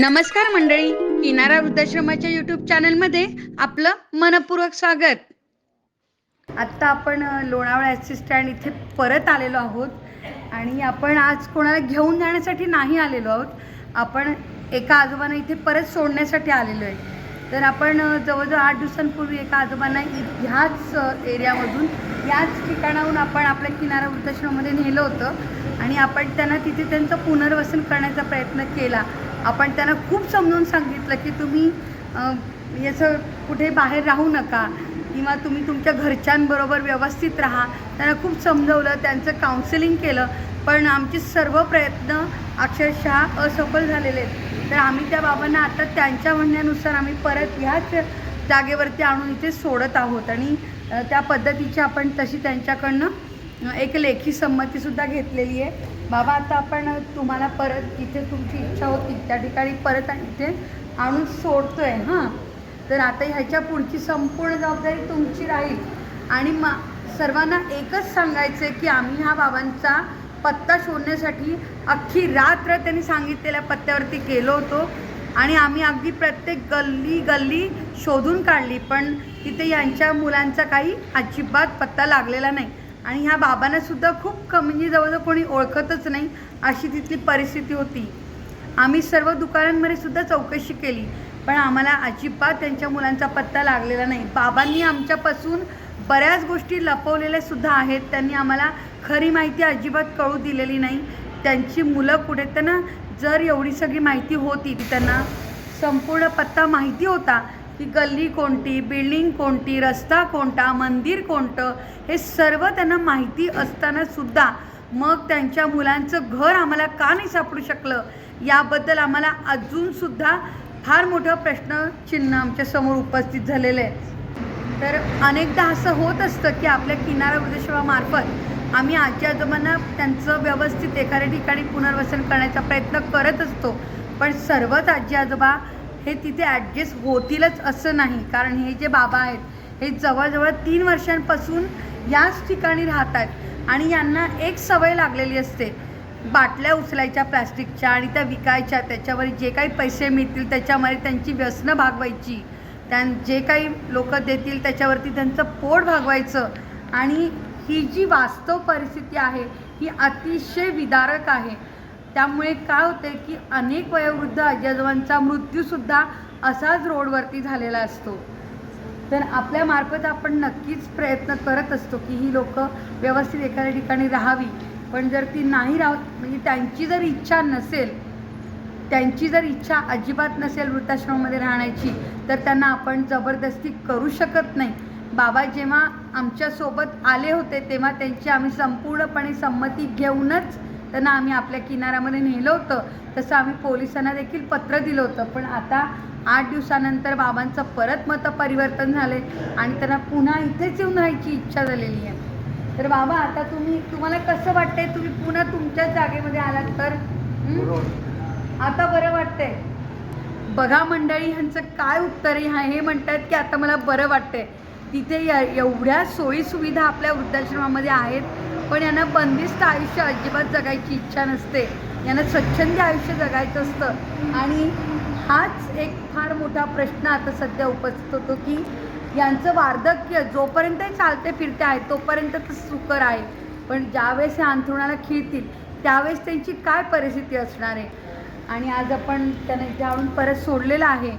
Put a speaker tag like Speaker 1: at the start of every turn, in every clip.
Speaker 1: नमस्कार मंडळी किनारा वृद्धाश्रमाच्या यूट्यूब चॅनलमध्ये आपलं मनपूर्वक स्वागत. आत्ता आपण लोणावळा एस टी स्टँड इथे परत आलेलो आहोत आणि आपण आज कोणाला घेऊन जाण्यासाठी नाही आलेलो आहोत. आपण एका आजोबांना इथे परत सोडण्यासाठी आलेलो आहे. तर आपण जवळजवळ आठ दिवसांपूर्वी एका आजोबांना ह्याच एरियामधून याच ठिकाणाहून आपण आपल्या किनारा वृद्धाश्रमामध्ये नेलं होतं आणि आपण त्यांना तिथे त्यांचं पुनर्वसन करण्याचा प्रयत्न केला. आपण त्यांना खूप समजून सांगितलं की तुम्ही याचं कुठे बाहेर राहू नका किंवा तुम्ही तुमच्या घरच्यांबरोबर व्यवस्थित राहा. त्यांना खूप समजवलं त्यांचं काउन्सिलिंग केलं. पण आमचे सर्व प्रयत्न अक्षरशः असफल झालेले आहेत. तर आम्ही त्या बाबांना आता त्यांच्या म्हणण्यानुसार आम्ही परत ह्याच जागेवरती आणून इथे सोडत आहोत. आणि त्या पद्धतीची आपण तशी त्यांच्याकडनं एक लेखी संमतीसुद्धा घेतलेली आहे. बाबा आता आपण तुम्हाला परत जिथे तुमची इच्छा होती त्या ठिकाणी परत इथे आणून सोडतो आहे हां. तर आता ह्याच्या पुढची संपूर्ण जबाबदारी तुमची राहील. आणि मा सर्वांना एकच सांगायचं आहे की आम्ही हा बाबांचा पत्ता शोधण्यासाठी अख्खी रात्र त्यांनी सांगितलेल्या पत्त्यावरती गेलो होतो. आणि आम्ही अगदी प्रत्येक गल्ली गल्ली शोधून काढली पण तिथे यांच्या मुलांचा काही अजिबात पत्ता लागलेला नाही. आणि ह्या बाबांना सुद्धा खूप कमी म्हणजे जवळजवळ कोणी ओळखतच नाही अशी तिथली परिस्थिती होती. आम्ही सर्व दुकानांमध्ये सुद्धा चौकशी केली पण आम्हाला अजिबात त्यांच्या मुलांचा पत्ता लागलेला नाही. बाबांनी आमच्यापासून बऱ्याच गोष्टी लपवलेल्या सुद्धा आहेत. त्यांनी आम्हाला खरी माहिती अजिबात कळू दिलेली नाही. त्यांची मुलं कुठे त्यांना जर एवढी सगळी माहिती होती ती त्यांना संपूर्ण पत्ता माहिती होता की गल्ली कोणती बिल्डिंग कोणती रस्ता कोणता मंदिर कोणतं हे सर्व त्यांना माहिती असताना सुद्धा मग त्यांच्या मुलांचं घर आम्हाला का नाही सापडू शकलं? याबद्दल आम्हाला अजूनसुद्धा फार मोठं प्रश्नचिन्ह आमच्यासमोर उपस्थित झालेलं आहे. तर अनेकदा असं होत असतं की आपल्या किनारा वृद्धसेवामार्फत आम्ही आजी आजोबांना त्यांचं व्यवस्थित एखाद्या ठिकाणी पुनर्वसन करण्याचा प्रयत्न करत असतो. पण सर्वच आजी आजोबा हे तिथे ॲडजस्ट होतीलच असं नाही. कारण हे जे बाबा आहेत हे जवळजवळ तीन वर्षांपासून याच ठिकाणी राहत आहेत आणि यांना एक सवय लागलेली असते. बाटल्या उचलायच्या प्लास्टिकच्या आणि त्या विकायच्या त्याच्यावर जे काही पैसे मिळतील त्याच्यामध्ये त्यांची व्यसनं भागवायची. त्यां जे काही लोक देतील त्याच्यावरती त्यांचं पोट भागवायचं. आणि ही जी वास्तव परिस्थिती आहे ही अतिशय विदारक आहे. त्यामुळे काय होते की अनेक वयोवृद्ध आजोबांचा मृत्यूसुद्धा असाच रोडवरती झालेला असतो. तर आपल्यामार्फत आपण नक्कीच प्रयत्न करत असतो की ही लोकं व्यवस्थित एखाद्या ठिकाणी राहावी. पण जर ती नाही राहत म्हणजे त्यांची जर इच्छा नसेल त्यांची जर इच्छा अजिबात नसेल वृद्धाश्रमामध्ये राहण्याची तर त्यांना आपण जबरदस्ती करू शकत नाही. बाबा जेव्हा आमच्यासोबत आले होते तेव्हा त्यांची आम्ही संपूर्णपणे संमती घेऊनच त्यांना आम्ही आपल्या किनाऱ्यामध्ये नेलं होतं. तसं आम्ही पोलिसांना देखील पत्र दिलं होतं. पण आता आठ दिवसानंतर बाबांचं परत मतं परिवर्तन झाले आणि त्यांना पुन्हा इथेच येऊन राहायची इच्छा झालेली आहे. तर बाबा आता तुम्ही तुम्हाला कसं वाटतंय? तुम्ही पुन्हा तुमच्याच जागेमध्ये आलात तर? आता बरं वाटतंय. बघा मंडळी ह्यांचं काय उत्तर आहे? हा- म्हणतात की आता मला बरं वाटतंय. तिथे एवढ्या सोयी सुविधा आपल्या वृद्धाश्रमामध्ये आहेत. पण यांना बंदिस्त आयुष्य अजिबात जगायची इच्छा नसते. यांना स्वच्छंदी आयुष्य जगायचं असतं. आणि हाच एक फार मोठा प्रश्न आता सध्या उपस्थित होतो की यांचं वार्धक्य जोपर्यंत चालते फिरते आहे तोपर्यंत तर सुकर आहे. पण ज्यावेळेस हे अंथरुणाला खिळतील त्यावेळेस त्यांची काय परिस्थिती असणार आहे? आणि आज आपण त्यांना इथे आणून परत सोडलेलं आहे.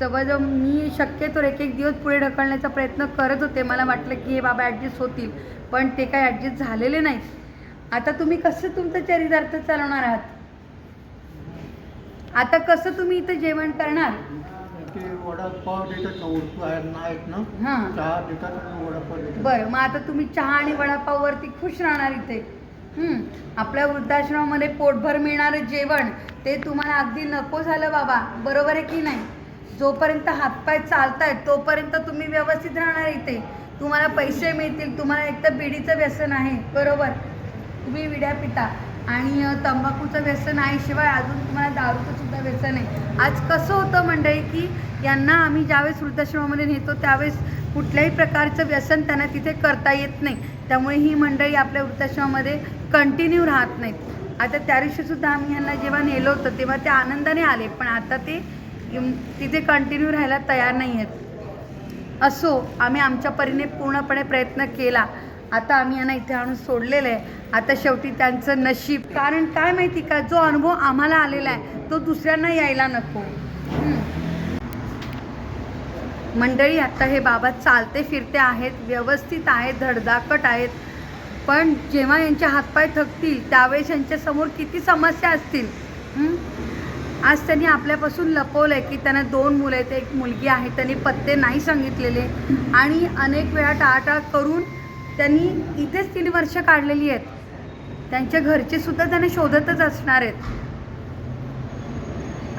Speaker 1: जवळजवळ मी शक्यतो एक एक दिवस पुढे ढकलण्याचा प्रयत्न करत होते. मला वाटलं की हे बाबा ॲडजस्ट होतील. पण ते काही ॲडजस्ट झालेले नाहीत. आता तुम्ही कसं तुमचं चरितार्थ चालवणार आहात? आता कसं तुम्ही इथं जेवण करणार? बरं मग आता तुम्ही चहा आणि वडापाववरती खुश राहणार इथे. हं. आपल्या वृद्धाश्रमामध्ये पोटभर मिळणारं जेवण ते तुम्हाला अगदी नको झालं बाबा. बरोबर आहे की नाही? जोपर्यंत हातपाय चालत आहेत तोपर्यंत तुम्ही व्यवस्थित राहणार इथे. तुम्हाला पैसे मिळतील तुम्हाला एक तर बिडीचं व्यसन आहे बरोबर? तुम्ही विड्या पिता. आणि तंबाखूचं व्यसन आहे शिवाय अजून तुम्हाला दारूचं सुद्धा व्यसन आहे. आज कसं होतं मंडळी की यांना आम्ही ज्यावेळेस वृद्धाश्रमामध्ये नेतो त्यावेळेस कुठल्याही प्रकारचं व्यसन त्यांना तिथे करता येत नाही. त्यामुळे ही मंडळी आपल्या वृद्धाश्रमामध्ये कंटिन्यू राहत नाहीत. आता त्या दिवशी सुद्धा आम्ही यांना जेव्हा नेलं होतं तेव्हा ते आनंदाने आले. पण आता ते तिथे कंटिन्यू राहायला तयार नाही आहेत असो आम्ही आमच्या परीने पूर्णपणे प्रयत्न केला. आता आम्ही यांना इथे आणून सोडलेलं आहे आता शेवटी त्यांचं नशीब. कारण काय माहिती का जो अनुभव आम्हाला आलेला आहे तो दुसऱ्यांना यायला नको. मंडळी आता हे बाबा चालते फिरते आहेत व्यवस्थित आहेत धडधाकट आहेत. पण जेव्हा यांचे हातपाय थकतील त्यावेळेस यांच्यासमोर किती समस्या असतील? आज त्यांनी आपल्यापासून लपवलं आहे की त्यांना दोन मुलं आहेत एक मुलगी आहे. त्यांनी पत्ते नाही सांगितलेले. आणि अनेक वेळा टाळाटाळ करून त्यांनी इथेच तीन वर्ष काढलेली आहेत. त्यांच्या घरचे सुद्धा त्यांना शोधतच असणार आहेत.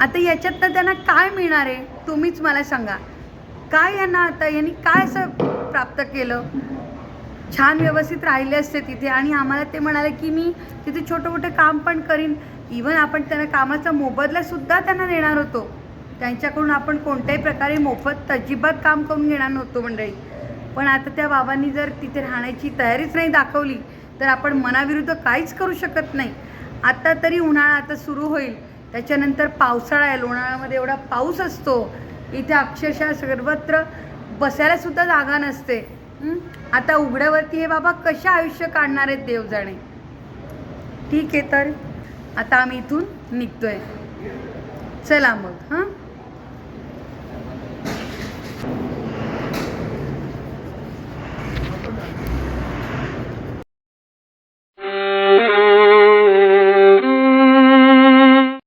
Speaker 1: आता याच्यातनं त्यांना काय मिळणार आहे तुम्हीच मला सांगा. काय यांना आता यांनी काय असं प्राप्त केलं? छान व्यवस्थित राहिले असते तिथे. आणि आम्हाला ते म्हणाले की मी तिथे छोटं मोठं काम पण करीन. इवन आपण त्यांना कामाचा मोबदला सुद्धा त्यांना देणार होतो. त्यांच्याकडून आपण कोणत्याही प्रकारे मोफत अजिबात काम करून घेणार नव्हतो मंडळी. पण आता त्या बाबांनी जर तिथे राहण्याची तयारीच नाही दाखवली तर आपण मनाविरुद्ध काहीच करू शकत नाही. आता तरी उन्हाळा आता सुरू होईल. त्याच्यानंतर पावसाळा आहे उन्हाळ्यामध्ये एवढा पाऊस असतो. इथे अक्षरशः सर्वत्र बसायलासुद्धा जागा नसते. आता उघड्यावरती हे बाबा कशा आयुष्य काढणार आहेत देव जाणे ठीक आहे तर आता आम्ही इथून निघतोय. चला मग हां?